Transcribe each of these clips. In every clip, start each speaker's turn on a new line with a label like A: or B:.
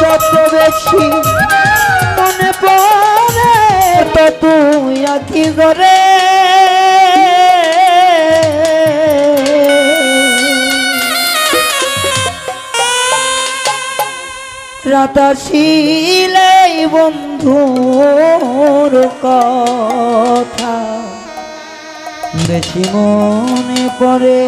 A: যত বেশি মনে পড়ে তো তুই আঁকি ধরে। রাতাশিলাই বন্ধুর কথা বেশি মনে পড়ে।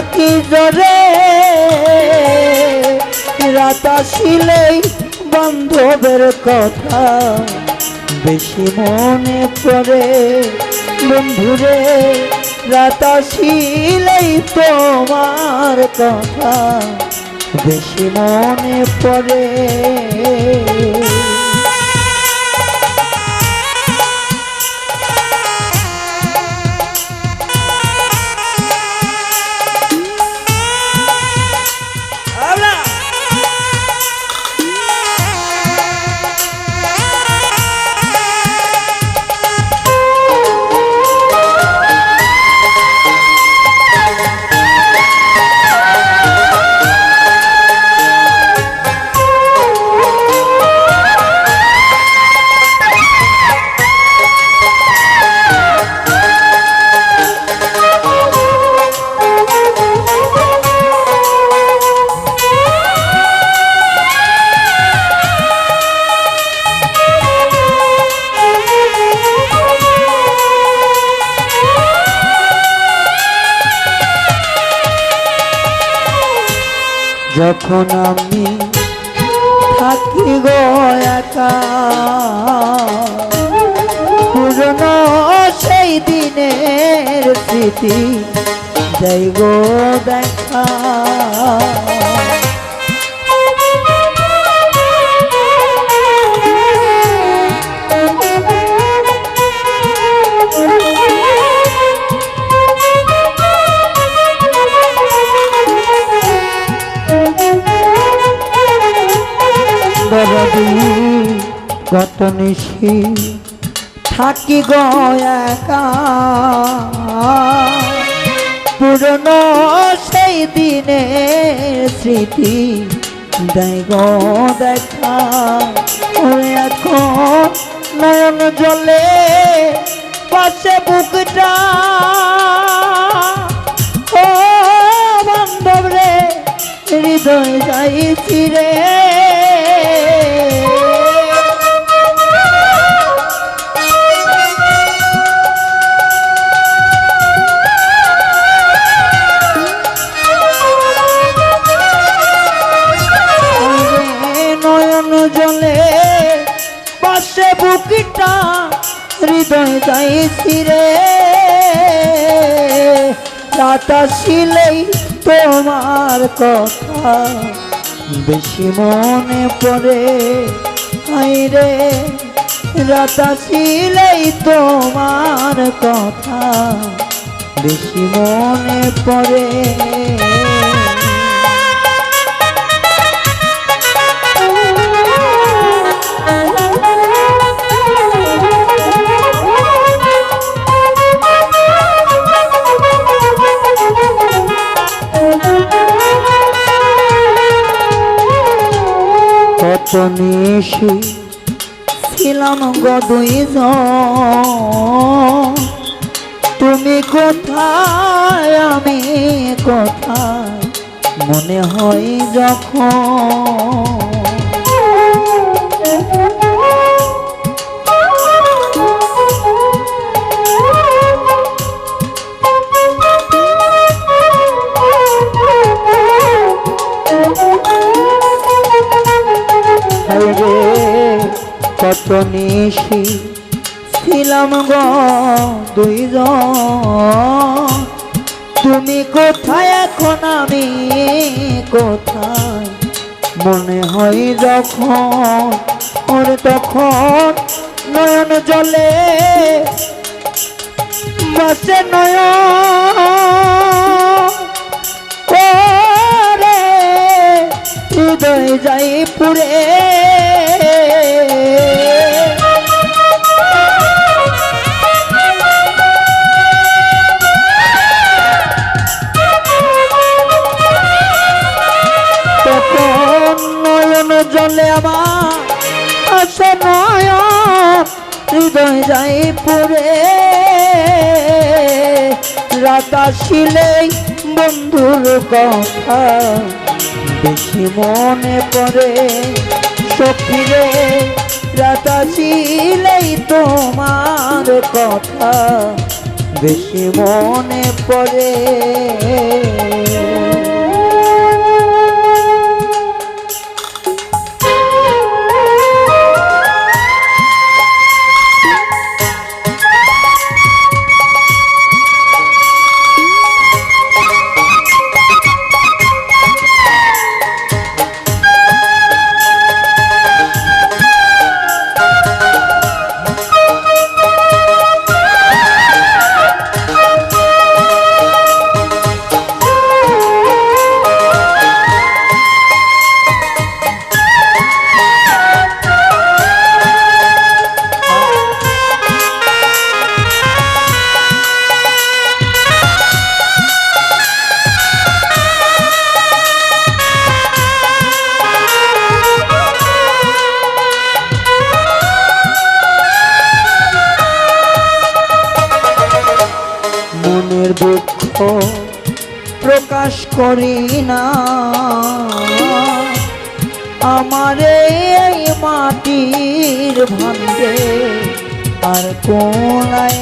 A: আঁকি জরে রাত আসিলেই বান্ধবের কথা বেশি মনে পড়ে। বন্ধুরে, রাত আসিলেই তোমার কথা বেশি মনে পড়ে। যখন আমি থাকি গো একা সেই দিনের স্মৃতি যাই গো দেখা। গত নিশি থাকি গো একা। পুরনো সেই দিনে স্মৃতি দেয় গো দেখা। এখন নয়ন জলে পাশে বুকটা। ও বান্ধব রে, হৃদয় যাইছি রে। বুকটা হৃদয় যাইছি রে রাতা শিলেই তোমার কথা। বেশি মনে পড়ে হাই রে। রাতা শিলেই তোমার কথা। বেশি মনে পড়ে। কত নিশি ছিলাম গদুই তুমি কোথায় আমি কোথায়? মনে হয় যখন নিশি ছিলাম গ দুইজন। তুমি কোথায়, এখন আমি কোথায়? মনে হয় যখন, ওর তখন নয়ন জলে বসে নয়ন। হৃদয় যাই পুরে জলে আমার আসে হৃদয় যাই বন্ধুর কথা বেশি মনে পড়ে। সখিরে, রাত আসিলেই তোমার কথা বেশি মনে পড়ে। মনের দুঃখ প্রকাশ করি না। আমার এই মাটির ভাঙ্গে আর কোলায়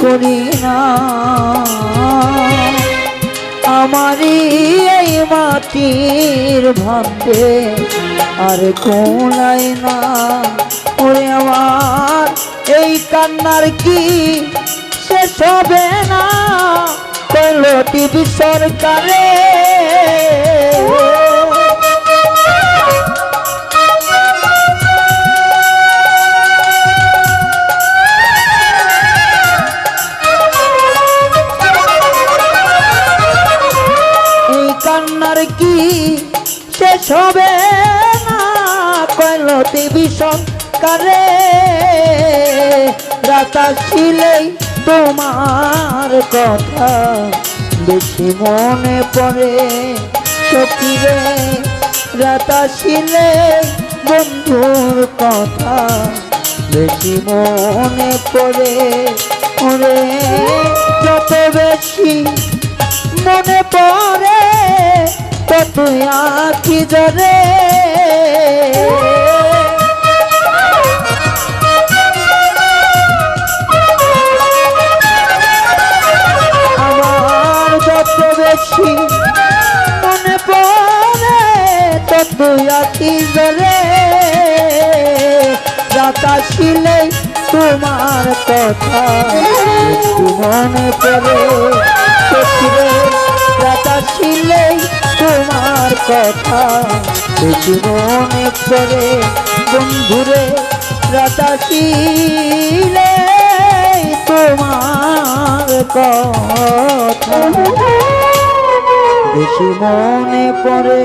A: করি না। আমারই এই মাটির ভাবতে আর কোলাই না। ওরে আমার, এই কান্নার কি শেষ হবে না? কইল টিভি সরকারে দেবী সংকারে রাতা ছিলেই তোমার কথা। বেশি মনে পড়ে সখীরে, রাতা ছিলে বন্ধুর কথা। বেশি মনে পড়ে ওরে যত বেশি মনে পড়ে তত আখি জরে বেশি মনে পড়ে তত আখি জরে রাত আসিলেই তোমার কথা। একটু মনে পড়ে সত্যিরে, রাত আসিলেই তোমার কথা। বেশি মনে পড়ে বন্ধুরে, রাত তোমার তোমার কথা। বেশি মনে পড়ে।